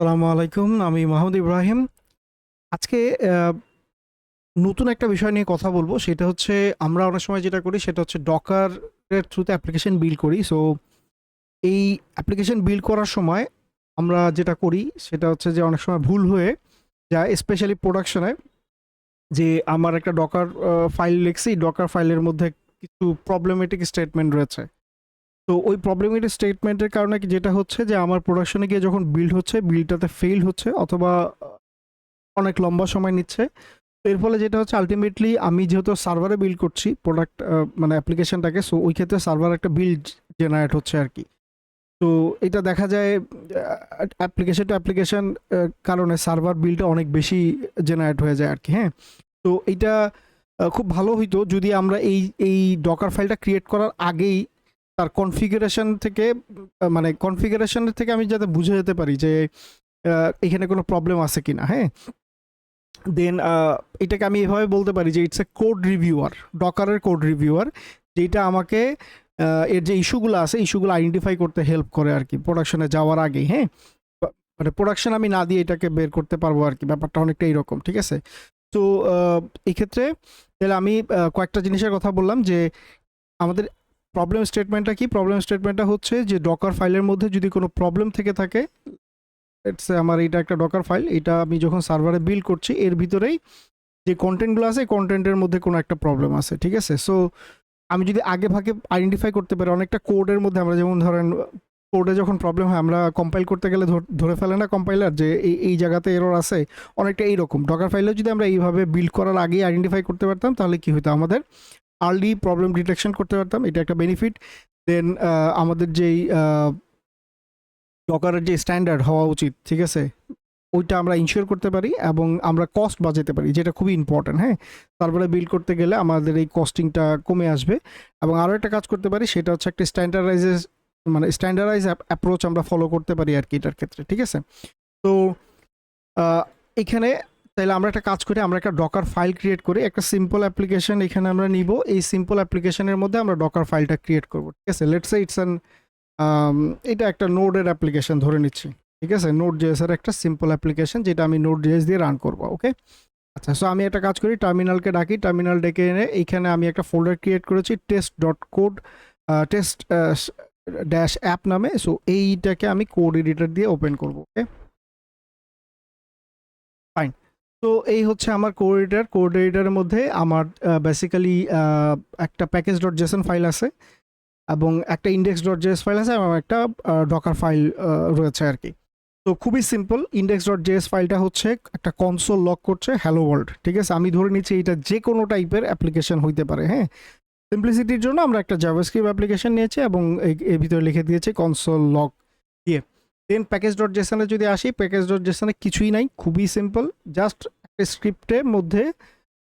আসসালামু আলাইকুম, আমি মাহমুদ ইব্রাহিম। আজকে নতুন একটা বিষয় নিয়ে কথা বলব। সেটা হচ্ছে, আমরা অনেক সময় যেটা করি, সেটা হচ্ছে ডকারের থ্রুতে অ্যাপ্লিকেশন বিল্ড করি। সো এই অ্যাপ্লিকেশন বিল্ড করার সময় আমরা যেটা করি, সেটা হচ্ছে যে অনেক সময় ভুল হয়ে যায় স্পেশালি প্রোডাকশনে যে আমার একটা ডকার ফাইল লিখছি ডকার ফাইলের মধ্যে কিছু প্রবলেমেটিক স্টেটমেন্ট রয়েছে। তো ওই প্রবলেমেটিক স্টেটমেন্টের কারণে যেটা হচ্ছে যে আমার প্রোডাকশনে গিয়ে যখন বিল্ড হচ্ছে বিল্ডটাতে ফেল হচ্ছে অথবা অনেক লম্বা সময় নিচ্ছে এর ফলে যেটা হচ্ছে আলটিমেটলি আমি যেহেতু সার্ভারে বিল্ড করছি প্রোডাক্ট মানে অ্যাপ্লিকেশনটাকে সো ওই ক্ষেত্রে সার্ভার একটা বিল্ড জেনারেট হচ্ছে আর কি। তো এটা দেখা যায় অ্যাপ্লিকেশন টু অ্যাপ্লিকেশন কারণে সার্ভার বিলটা অনেক বেশি জেনারেট হয়ে যায় আর কি হ্যাঁ? তো এটা খুব ভালো হইতো যদি আমরা এই এই ডকার ফাইলটা ক্রিয়েট করার আগেই তার কনফিগারেশন থেকে মানে কনফিগারেশনের থেকে আমি যাতে বুঝে যেতে পারি যে এখানে কোনো প্রবলেম আছে কিনা হ্যাঁ? দেন এটাকে আমি এভাবে বলতে পারি যে ইটস এ কোড রিভিউয়ার ডকারের কোড রিভিউয়ার যেটা আমাকে এর যে ইস্যুগুলো আছে, ইস্যুগুলো আইডেন্টিফাই করতে হেল্প করে আর কি প্রোডাকশনে যাওয়ার আগেই হ্যাঁ? মানে প্রোডাকশন আমি না দিয়ে এটাকে বের করতে পারব আর কি, ব্যাপারটা অনেকটা এইরকম ঠিক আছে? তো এক্ষেত্রে তাহলে আমি কয়েকটা জিনিসের কথা বললাম যে আমাদের প্রবলেম স্টেটমেন্টটা কি? প্রবলেম স্টেটমেন্টটা হচ্ছে যে ডকার ফাইলের মধ্যে যদি কোনো প্রবলেম থেকে থাকে ইটস আমার এটা একটা ডকার ফাইল এটা আমি যখন সার্ভারে বিল্ড করছি, এর ভিতরেই যে কন্টেন্টগুলো আছে কন্টেন্টের মধ্যে কোনো একটা প্রবলেম আছে, ঠিক আছে? সো আমি যদি আগে ভাগে আইডেন্টিফাই করতে পারি, অনেকটা কোডের মধ্যে আমরা যেমন ধরেন কোডে যখন প্রবলেম হয়, আমরা কম্পাইল করতে গেলে ধরে ফেলে না কম্পাইলার যে এই এই জায়গাতে এরর আছে, অনেকটা এইরকম। ডকার ফাইলেও যদি আমরা এইভাবে বিল্ড করার আগেই আইডেন্টিফাই করতে পারতাম, তাহলে কি হতো আমাদের আর্লি প্রবলেম ডিটেকশন করতে পারতাম, এটা একটা বেনিফিট দেন আমাদের যেই ডকারের যে স্ট্যান্ডার্ড হওয়া উচিত, ঠিক আছে? ওইটা আমরা ইনশিওর করতে পারি এবং আমরা কস্ট বাজাতে পারি, যেটা খুবই ইম্পর্ট্যান্ট হ্যাঁ? তারপরে বিল্ড করতে গেলে আমাদের এই কস্টিংটা কমে আসবে। এবং আরও একটা কাজ করতে পারি, সেটা হচ্ছে একটা স্ট্যান্ডার্ডাইজেস মানে স্ট্যান্ডার্ডাইজ অ্যাপ্রোচ আমরা ফলো করতে পারি আর কি এটার ক্ষেত্রে, ঠিক আছে? তো এখানে তাহলে আমরা একটা কাজ করি, আমরা একটা ডকার ফাইল ক্রিয়েট করি, একটা সিম্পল অ্যাপ্লিকেশন এখানে আমরা নিব, এই সিম্পল অ্যাপ্লিকেশনের মধ্যে আমরা ডকার ফাইলটা ক্রিয়েট করব, ঠিক আছে? লেটস ইটস অ্যান এটা একটা নোডের অ্যাপ্লিকেশন ধরে নিচ্ছি, ঠিক আছে? নোট জেএস এর একটা সিম্পল অ্যাপ্লিকেশন যেটা আমি নোট জেএস দিয়ে রান করব ওকে আচ্ছা সো আমি একটা কাজ করি টার্মিনালকে ডাকি টার্মিনাল ডেকে এনে, এইখানে আমি একটা ফোল্ডার ক্রিয়েট করেছি test dot code test dash app নামে সো এইটাকে আমি কোড এডিটর দিয়ে ওপেন করব ওকে ফাইন তো এই হচ্ছে আমার কোড এডিটর কোড এডিটরের মধ্যে আমার বেসিক্যালি একটা প্যাকেজ ডট জেসন ফাইল আছে এবং একটা ইন্ডেক্স ডট জেএস ফাইল আছে এবং একটা ডকার ফাইল রয়েছে আর কি। তো খুবই সিম্পল ইন্ডেক্স ডট জেএস ফাইলটা হচ্ছে একটা কনসোল লক করছে হ্যালো ওয়ার্ল্ড ঠিক আছে? আমি ধরে নিচ্ছি এটা যে কোনো টাইপের অ্যাপ্লিকেশন হইতে পারে হ্যাঁ? সিম্পলিসিটির জন্য আমরা একটা জাভাস্ক্রিপ্ট অ্যাপ্লিকেশন নিয়েছি এবং এর ভিতরে লিখে দিয়েছি কনসোল লক দিয়ে। দেন প্যাকেজ ডট জেসনে যদি আসি প্যাকেজ ডট জেসনে কিছুই নাই, খুবই সিম্পল জাস্ট একটা স্ক্রিপ্টের মধ্যে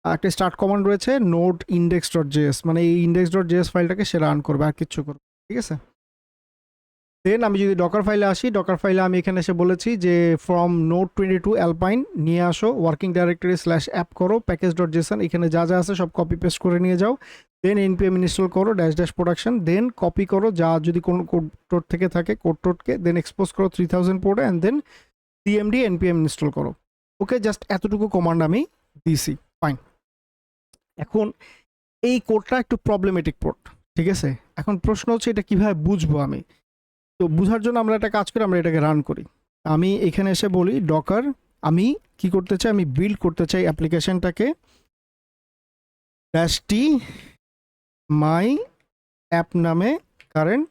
একটা স্টার্ট কমান্ড রয়েছে নোট ইন্ডেক্স ডট জেএস মানে এই ইন্ডেক্স ডট জেএস ফাইলটাকে সে রান করবে, আর কিচ্ছু করবে ঠিক আছে? দেন আমি যদি ডকার ফাইলে আসি ডকার ফাইলে আমি এখানে এসে বলেছি যে from node twenty two alpine নিয়ে আসো ওয়ার্কিং ডাইরেক্টরি স্ল্যাশ অ্যাপ করো প্যাকেজ ডট জেসন এখানে যা যা আছে সব কপি পেস্ট করে নিয়ে যাও। দেন এনপিএম ইনস্টল করো dash dash production then copy করো, যা যদি কোনো কোড টোড থেকে থাকে কোড টোডকে দেন এক্সপোজ করো three thousand পোর্টে and then CMD npm install করো। ওকে জাস্ট এতটুকু কমান্ড আমি দিছি ফাইন এখন এই কোডটা একটু প্রবলেমেটিক কোড ঠিক আছে? এখন প্রশ্ন হচ্ছে এটা কীভাবে বুঝব আমি? তো বুঝার জন্য আমরা একটা কাজ করি, আমরা এটাকে রান করি। আমি এখানে এসে বলি ডকার আমি কি করতে চাই? আমি বিল্ড করতে চাই অ্যাপ্লিকেশনটাকে ড্যাশ টি মাই অ্যাপ নামে কারেন্ট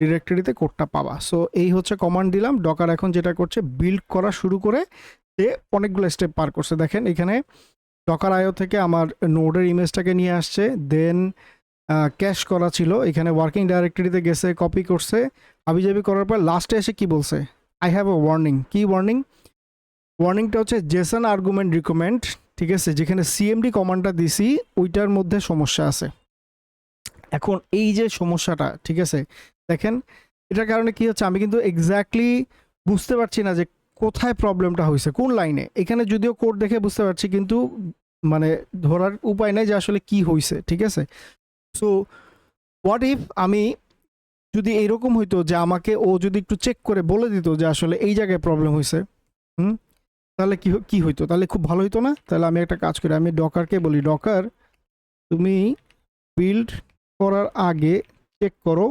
ডিরেক্টরিতে কোডটা পাওয়া সো এই হচ্ছে কমান্ড দিলাম। ডকার এখন যেটা করছে বিল্ড করা শুরু করে সে অনেকগুলো স্টেপ পার করছে। দেখেন, এখানে ডকার আয়ো থেকে আমার নোডের ইমেজটাকে নিয়ে আসছে। দেন ক্যাশ করা ছিল। এখানে ওয়ার্কিং ডাইরেক্টরিতে গেছে কপি করছে। হাবিজাবি করার পর লাস্টে এসে কি বলছে? আই হ্যাভ এ ওয়ার্নিং কি ওয়ার্নিং ওয়ার্নিংটা হচ্ছে জেসন আর্গুমেন্ট রিকমেন্ড ঠিক আছে? যেখানে সিএমডি কমান্ডটা দিছি, ওইটার মধ্যে সমস্যা আছে। এখন এই যে সমস্যাটা, ঠিক আছে? দেখেন, এটার কারণে কি হচ্ছে, আমি কিন্তু এক্স্যাক্টলি বুঝতে পারছি না যে কোথায় প্রবলেমটা হয়েছে, কোন লাইনে এখানে যদিও কোড দেখে বুঝতে পারছি, কিন্তু মানে ধরার উপায় নেই যে আসলে কি হয়েছে, ঠিক আছে? সো হোয়াট ইফ আমি যদি এরকম হইতো যে আমাকে ও যদি একটু চেক করে বলে দিত যে আসলে এই জায়গায় প্রবলেম হয়েছে, হুম? তাহলে কি কি হইতো? তাহলে খুব ভালো হইতো না? তাহলে আমি একটা কাজ করি, আমি ডকারকে বলি ডকার তুমি বিল্ড করার আগে চেক করো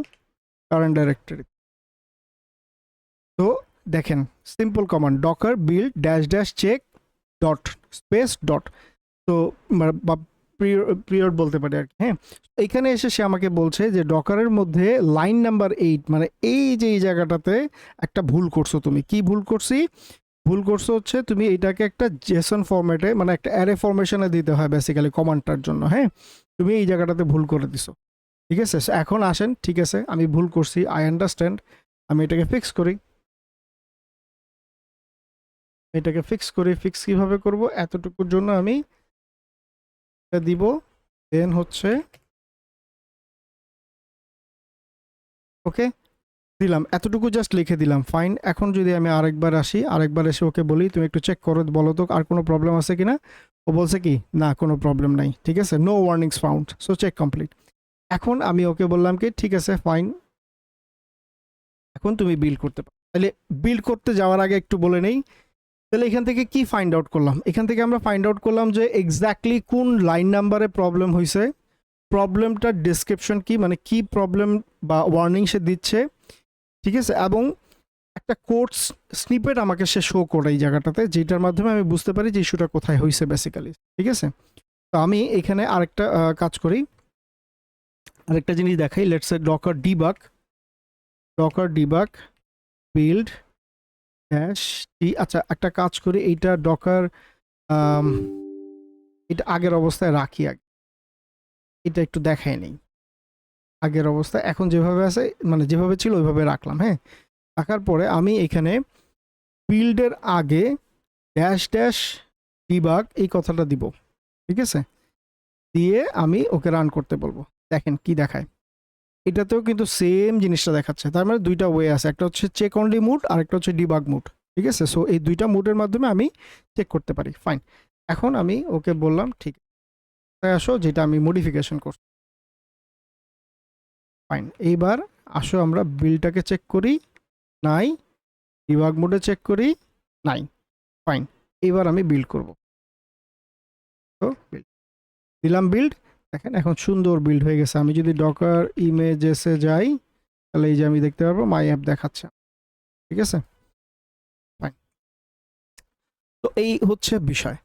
কারেন্ট ডাইরেক্টরি তো। দেখেন simple command docker build dash dash check dot space dot তো বা পিরিয়ড বলতে পারি আর কি হ্যাঁ? এইখানে এসে সে আমাকে বলছে যে ডকারের মধ্যে লাইন নাম্বার এইট মানে এই যে এই জায়গাটাতে একটা ভুল করছ তুমি। কি ভুল করছি? ভুল করছ হচ্ছে তুমি এটাকে একটা জেসন ফরম্যাটে মানে একটা অ্যারে ফরমেশনে দিতে হয় বেসিক্যালি কমান্ডটার জন্য হ্যাঁ? তুমি এই জায়গাটাতে ভুল করে দিছো। ঠিক আছে? এখন আসেন, ঠিক আছে? আমি ভুল করছি আই আন্ডারস্ট্যান্ড আমি এটাকে ফিক্স করি। এটাকে ফিক্স করি ফিক্স কীভাবে করব? এতটুকুর জন্য আমি এটা দিব দেন হচ্ছে ওকে, দিলাম। এতটুকু জাস্ট লিখে দিলাম ফাইন এখন যদি আমি আরেকবার আসি, আরেকবার এসে ওকে বলি, তুমি একটু চেক করো, বলো তো, আর কোনো প্রবলেম আছে কিনা? ও বলছে কি, না, কোনো প্রবলেম নাই। ঠিক আছে? No warnings found so check complete এখন আমি ওকে বললাম কি, ঠিক আছে ফাইন এখন তুমি বিল করতে পারো। তাহলে বিল্ড করতে যাওয়ার আগে একটু বলে নেই। তাহলে এখান থেকে কি ফাইন্ড আউট করলাম? এখান থেকে আমরা ফাইন্ড আউট করলাম যে এক্স্যাক্টলি কোন লাইন নাম্বারে প্রবলেম হয়েছে প্রবলেমটার ডিসক্রিপশন কি মানে কি প্রবলেম বা ওয়ার্নিং সে দিচ্ছে। ঠিক আছে? এবং একটা কোর্স স্নিপেট আমাকে সে শো করে এই জায়গাটাতে, যেটার মাধ্যমে আমি বুঝতে পারি যে ইস্যুটা কোথায় হয়েছে বেসিক্যালি ঠিক আছে? তো আমি এখানে আরেকটা কাজ করি। আরেকটা জিনিস দেখাই let's docker debug docker debug build dash T আচ্ছা একটা কাজ করি, এইটা ডকার এটা আগের অবস্থায় রাখি আগে। এটা একটু দেখাই নেই। আগের অবস্থা, এখন যেভাবে আছে মানে যেভাবে ছিল ওইভাবে রাখলাম হ্যাঁ? রাখার পরে আমি এখানে বিল্ডের আগে ড্যাশ ড্যাশ ডিবাগ এই কথাটা দিব, ঠিক আছে? দিয়ে আমি ওকে রান করতে বলব। দেখেন কি দেখায়। এটাতেও কিন্তু সেম জিনিসটা দেখাচ্ছে। তার মানে দুইটা ওয়ে আছে। একটা হচ্ছে চেক অনলি মুড আর একটা হচ্ছে ডিবাগ মুড ঠিক আছে? সো এই দুইটা মুডের মাধ্যমে আমি চেক করতে পারি। ফাইন এখন আমি ওকে বললাম, ঠিক আসো, যেটা আমি মডিফিকেশন করছি। ফাইন এইবার আসো আমরা বিলটাকে চেক করি। নাই। ডিবাগ মোডে চেক করি। নাই। ফাইন এবার আমি বিল্ড করব। তো build। দিলাম বিল্ড দেখেন, এখন সুন্দর বিল্ড হয়ে গেছে। আমি যদি ডকার ইমেজেসে যাই, তাহলে এই যে আমি দেখতে পারব মাই অ্যাপ দেখাচ্ছে। ঠিক আছে? তো এই হচ্ছে বিষয়।